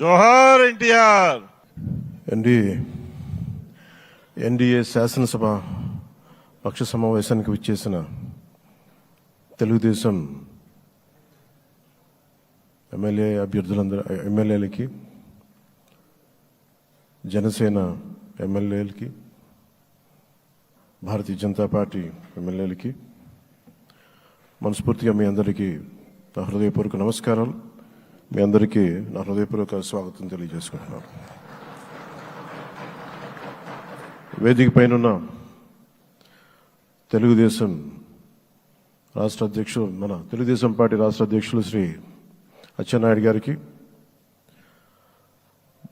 జోహార్ NTR. ND NDA శాసనసభ పక్ష సమావేశానికి విచ్చేసిన తెలుగుదేశం ఎమ్మెల్యే అభ్యర్థులందరూ ఎమ్మెల్యేలకి జనసేన ఎమ్మెల్యేలకి భారతీయ జనతా పార్టీ ఎమ్మెల్యేలకి మనస్ఫూర్తిగా మీ అందరికీ హృదయపూర్వక నమస్కారాలు. మీ అందరికీ నా హృదయపూర్వక స్వాగతం తెలియజేసుకుంటున్నాను. వేదిక పైన తెలుగుదేశం రాష్ట్ర అధ్యక్షుడు మన తెలుగుదేశం పార్టీ రాష్ట్ర అధ్యక్షులు శ్రీ అచ్చెన్నాయుడు గారికి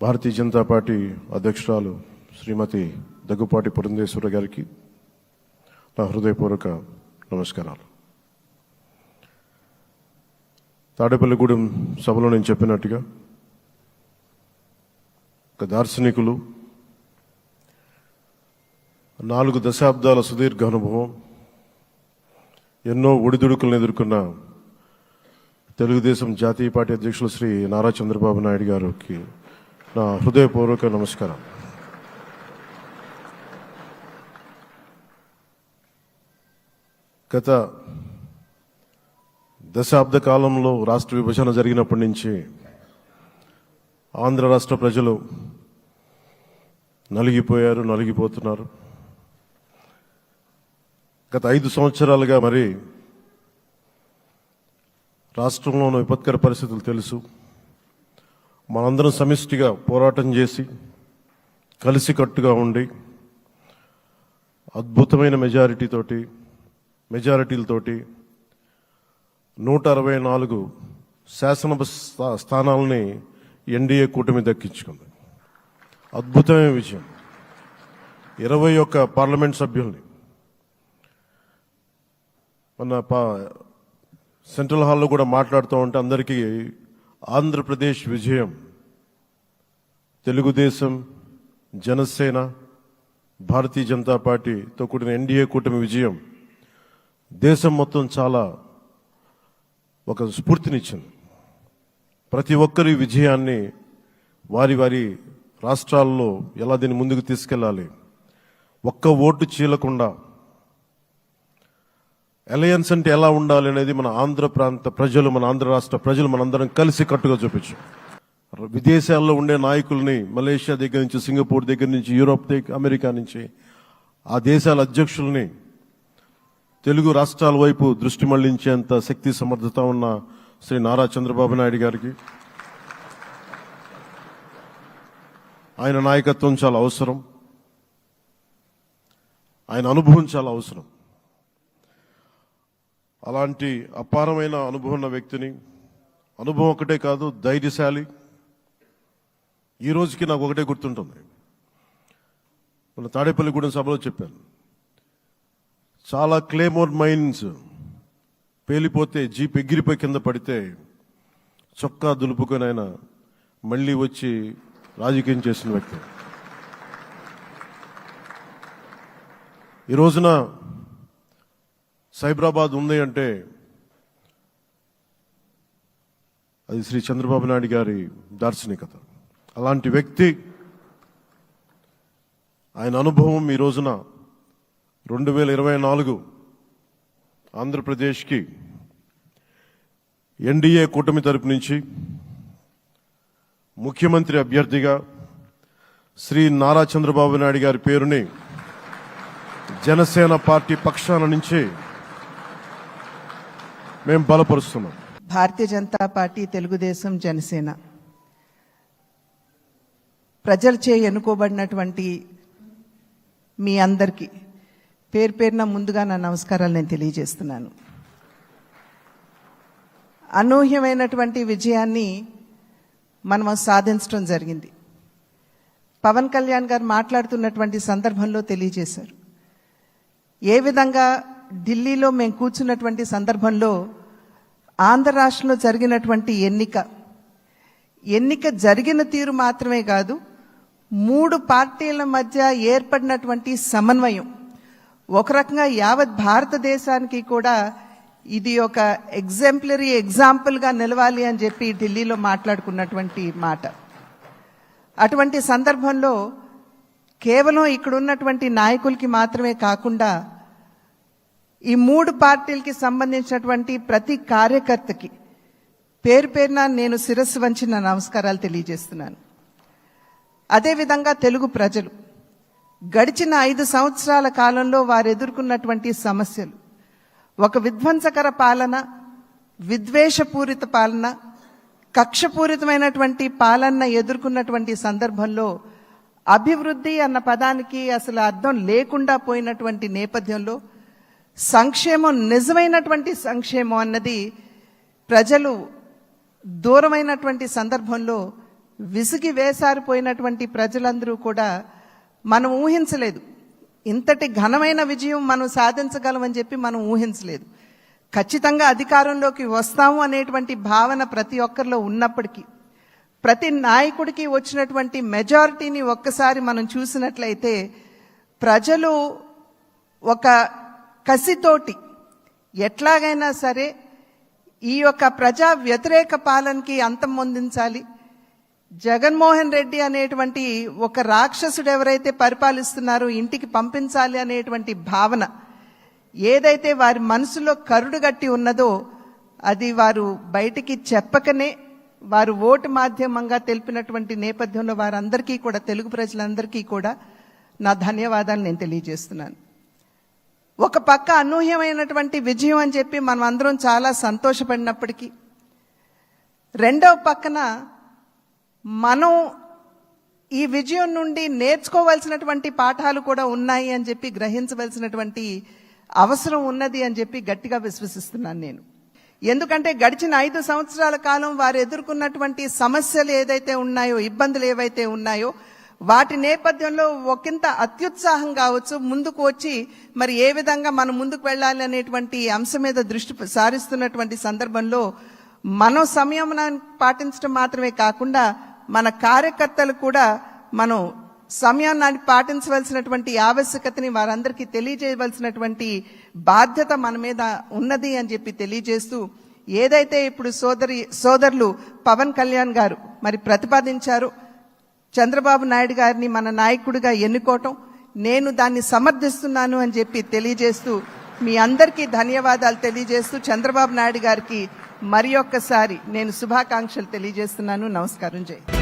భారతీయ జనతా పార్టీ అధ్యక్షురాలు శ్రీమతి దగ్గుపాటి పురంధేశ్వర గారికి నా హృదయపూర్వక నమస్కారాలు. తాడేపల్లిగూడెం సభలో నేను చెప్పినట్టుగా ఒక దార్శనికులు నాలుగు దశాబ్దాల సుదీర్ఘ అనుభవం ఎన్నో ఒడిదుడుకులను ఎదుర్కొన్న తెలుగుదేశం జాతీయ పార్టీ అధ్యక్షులు శ్రీ నారా చంద్రబాబు నాయుడు గారికి నా హృదయపూర్వక నమస్కారం. గత దశాబ్ద కాలంలో రాష్ట్ర విభజన జరిగినప్పటి నుంచి ఆంధ్ర రాష్ట్ర ప్రజలు నలిగిపోయారు నలిగిపోతున్నారు. గత ఐదు సంవత్సరాలుగా మరి రాష్ట్రంలోని విపత్కర పరిస్థితులు తెలుసు. మనందరం సమిష్టిగా పోరాటం చేసి కలిసికట్టుగా ఉండి అద్భుతమైన మెజారిటీతోటి మెజారిటీలతోటి నూట అరవై నాలుగు శాసన స్థానాలని ఎన్డీఏ కూటమి దక్కించుకుంది. అద్భుతమైన విజయం. ఇరవై ఒక్క పార్లమెంట్ సభ్యుల్ని. మన పా సెంట్రల్ హాల్లో కూడా మాట్లాడుతూ ఉంటే అందరికీ ఆంధ్రప్రదేశ్ విజయం తెలుగుదేశం జనసేన భారతీయ జనతా పార్టీతో కూడిన ఎన్డీఏ కూటమి విజయం దేశం మొత్తం చాలా ఒక స్ఫూర్తినిచ్చింది. ప్రతి ఒక్కరి విజయాన్ని వారి వారి రాష్ట్రాల్లో ఎలా దీన్ని ముందుకు తీసుకెళ్ళాలి? ఒక్క ఓటు చీలకుండా అలయన్స్ అంటే ఎలా ఉండాలి అనేది మన ఆంధ్ర ప్రాంత ప్రజలు మన ఆంధ్ర రాష్ట్ర ప్రజలు మనందరం కలిసి కట్టుగా చూపించు. విదేశాల్లో ఉండే నాయకుల్ని మలేషియా దగ్గర నుంచి సింగపూర్ దగ్గర నుంచి యూరోప్ దగ్గర అమెరికా నుంచి ఆ దేశాల అధ్యక్షుల్ని తెలుగు రాష్ట్రాల వైపు దృష్టి మళ్ళించేంత శక్తి సమర్థత ఉన్న శ్రీ నారా చంద్రబాబు నాయుడు గారికి. ఆయన నాయకత్వం చాలా అవసరం. ఆయన అనుభవం చాలా అవసరం. అలాంటి అపారమైన అనుభవం ఉన్న వ్యక్తిని అనుభవం ఒకటే కాదు ధైర్యశాలి. ఈ రోజుకి నాకు ఒకటే గుర్తుంటుంది. మన తాడేపల్లిగూడెం సభలో చెప్పాను. చాలా క్లేమోర్ మైన్స్ పేలిపోతే జీప్ ఎగిరిపోయి కింద పడితే చొక్కా దులుపుకొని ఆయన మళ్ళీ వచ్చి రాజకీయం చేసిన వ్యక్తి. ఈ రోజున సైబరాబాద్ ఉంది అంటే అది శ్రీ చంద్రబాబు నాయుడు గారి దార్శనికత. అలాంటి వ్యక్తి ఆయన అనుభవం ఈ రోజున రెండు వేల ఇరవై నాలుగు ఆంధ్రప్రదేశ్కి ఎన్డీఏ కూటమి తరపు నుంచి ముఖ్యమంత్రి అభ్యర్థిగా శ్రీ నారా చంద్రబాబు నాయుడు గారి పేరుని జనసేన పార్టీ పక్షాన నుంచి మేము బలపరుస్తున్నాం. భారతీయ జనతా పార్టీ తెలుగుదేశం జనసేన. ప్రజలచే ఎన్నుకోబడినటువంటి మీ అందరికీ పేరు పేరున ముందుగా నా నమస్కారాలు నేను తెలియజేస్తున్నాను. అనూహ్యమైనటువంటి విజయాన్ని మనం సాధించడం జరిగింది. పవన్ కళ్యాణ్ గారు మాట్లాడుతున్నటువంటి సందర్భంలో తెలియజేశారు. ఏ విధంగా ఢిల్లీలో మేము కూర్చున్నటువంటి సందర్భంలో ఆంధ్ర రాష్ట్రంలో జరిగినటువంటి ఎన్నిక ఎన్నిక జరిగిన తీరు మాత్రమే కాదు మూడు పార్టీల మధ్య ఏర్పడినటువంటి సమన్వయం ఒక రకంగా యావత్ భారతదేశానికి కూడా ఇది ఒక ఎగ్జాంపులరీ ఎగ్జాంపుల్గా నిలవాలి అని చెప్పి ఢిల్లీలో మాట్లాడుకున్నటువంటి మాట. అటువంటి సందర్భంలో కేవలం ఇక్కడ ఉన్నటువంటి నాయకులకి మాత్రమే కాకుండా ఈ మూడు పార్టీలకి సంబంధించినటువంటి ప్రతి కార్యకర్తకి పేరు పేరున నేను శిరస్సు వంచి నా నమస్కారాలు తెలియజేస్తున్నాను. అదేవిధంగా తెలుగు ప్రజలు గడిచిన ఐదు సంవత్సరాల కాలంలో వారు ఎదుర్కొన్నటువంటి సమస్యలు. ఒక విధ్వంసకర పాలన విద్వేషపూరిత పాలన కక్షపూరితమైనటువంటి పాలన ఎదుర్కొన్నటువంటి సందర్భంలో అభివృద్ధి అన్న పదానికి అసలు అర్థం లేకుండా పోయినటువంటి నేపథ్యంలో సంక్షేమం నిజమైనటువంటి సంక్షేమం అన్నది ప్రజలు దూరమైనటువంటి సందర్భంలో విసిగి వేసారిపోయినటువంటి ప్రజలందరూ కూడా మనం ఊహించలేదు. ఇంతటి ఘనమైన విజయం మనం సాధించగలమని చెప్పి మనం ఊహించలేదు. ఖచ్చితంగా అధికారంలోకి వస్తాము అనేటువంటి భావన ప్రతి ఒక్కరిలో ఉన్నప్పటికీ ప్రతి నాయకుడికి వచ్చినటువంటి మెజారిటీని ఒక్కసారి మనం చూసినట్లయితే ప్రజలు ఒక కసితోటి ఎట్లాగైనా సరే ఈ యొక్క ప్రజా వ్యతిరేక పాలనకి అంతం పొందించాలి. జగన్మోహన్ రెడ్డి అనేటువంటి ఒక రాక్షసుడు ఎవరైతే పరిపాలిస్తున్నారో ఇంటికి పంపించాలి అనేటువంటి భావన ఏదైతే వారి మనసులో కరుడు గట్టి ఉన్నదో అది వారు బయటికి చెప్పకనే వారు ఓటు మాధ్యమంగా తెలిపినటువంటి నేపథ్యంలో వారందరికీ కూడా తెలుగు ప్రజలందరికీ కూడా నా ధన్యవాదాలు నేను తెలియజేస్తున్నాను. ఒక పక్క అనూహ్యమైనటువంటి విజయం అని చెప్పి మనం అందరం చాలా సంతోషపడినప్పటికీ రెండవ పక్కన మనం ఈ విజయం నుండి నేర్చుకోవాల్సినటువంటి పాఠాలు కూడా ఉన్నాయి అని చెప్పి గ్రహించవలసినటువంటి అవసరం ఉన్నది అని చెప్పి గట్టిగా విశ్వసిస్తున్నాను నేను. ఎందుకంటే గడిచిన ఐదు సంవత్సరాల కాలం వారు ఎదుర్కొన్నటువంటి సమస్యలు ఏదైతే ఉన్నాయో ఇబ్బందులు ఏవైతే ఉన్నాయో వాటి నేపథ్యంలో ఒకంత అత్యుత్సాహం కావచ్చు ముందుకు వచ్చి మరి ఏ విధంగా మనం ముందుకు వెళ్ళాలి అనేటువంటి అంశం మీద దృష్టి సారిస్తున్నటువంటి సందర్భంలో మనం సంయమనాన్ని పాటించడం మాత్రమే కాకుండా మన కార్యకర్తలు కూడా మనం సమయాన్ని పాటించవలసినటువంటి ఆవశ్యకతని వారందరికీ తెలియజేయవలసినటువంటి బాధ్యత మన మీద ఉన్నది అని చెప్పి తెలియజేస్తూ ఏదైతే ఇప్పుడు సోదరి సోదరులు పవన్ కళ్యాణ్ గారు మరి ప్రతిపాదించారు చంద్రబాబు నాయుడు గారిని మన నాయకుడిగా ఎన్నుకోవటం నేను దాన్ని సమర్థిస్తున్నాను అని చెప్పి తెలియజేస్తూ మీ అందరికీ ధన్యవాదాలు తెలియజేస్తూ చంద్రబాబు నాయుడు గారికి మరి ఒక్కసారి నేను శుభాకాంక్షలు తెలియజేస్తున్నాను. నమస్కారం జై